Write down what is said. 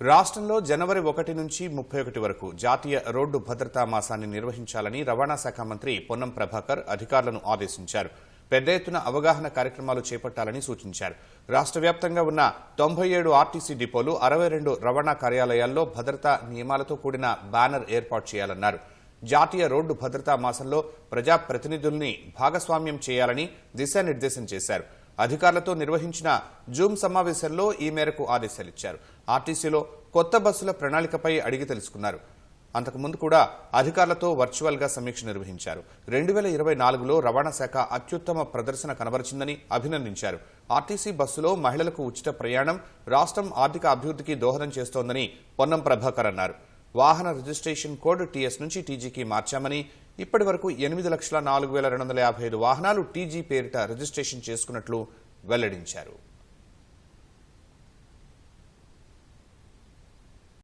రాష్ట్రంలో జనవరి ఒకటి నుంచి ముప్పై ఒకటి వరకు జాతీయ రోడ్డు భద్రతా మాసాన్ని నిర్వహించాలని రవాణా శాఖ మంత్రి పొన్నం ప్రభాకర్ అధికారులను ఆదేశించారు. పెద్ద ఎత్తున అవగాహన కార్యక్రమాలు చేపట్టాలని సూచించారు. రాష్ట్ర వ్యాప్తంగా ఉన్న తొంభై ఏడు ఆర్టీసీ డిపోలు అరవై రెండు రవాణా కార్యాలయాల్లో భద్రతా నియమాలతో కూడిన బ్యానర్ ఏర్పాటు చేయాలన్నారు. జాతీయ రోడ్డు భద్రతా మాసంలో ప్రజాప్రతినిధుల్ని భాగస్వామ్యం చేయాలని దిశానిర్దేశం చేశారు. అధికారులతో నిర్వహించిన జూమ్ సమావేశంలో ఈ మేరకు ఆదేశాలిచ్చారు. ఆర్టీసీలో కొత్త బస్సుల ప్రణాళికపై అడిగి తెలుసుకున్నారు. అంతకుముందు కూడా అధికారులతో వర్చువల్గా సమీక్ష నిర్వహించారు. రెండు వేల ఇరవై నాలుగులో రవాణా శాఖ అత్యుత్తమ ప్రదర్శన కనబరిచిందని అభినందించారు. ఆర్టీసీ బస్సులో మహిళలకు ఉచిత ప్రయాణం రాష్ట్రం ఆర్థిక అభివృద్ధికి దోహదం చేస్తోందని పొన్నం ప్రభాకర్ అన్నారు. వాహన రిజిస్ట్రేషన్ కోడ్ టీఎస్ నుంచి టీజీకి మార్చామని ఇప్పటి వరకు ఎనిమిది లక్షల నాలుగు వేల రెండు వందల యాభై ఐదు వాహనాలు టీజీ పేరిట రిజిస్ట్రేషన్ చేసుకున్నట్లు వెల్లడించారు.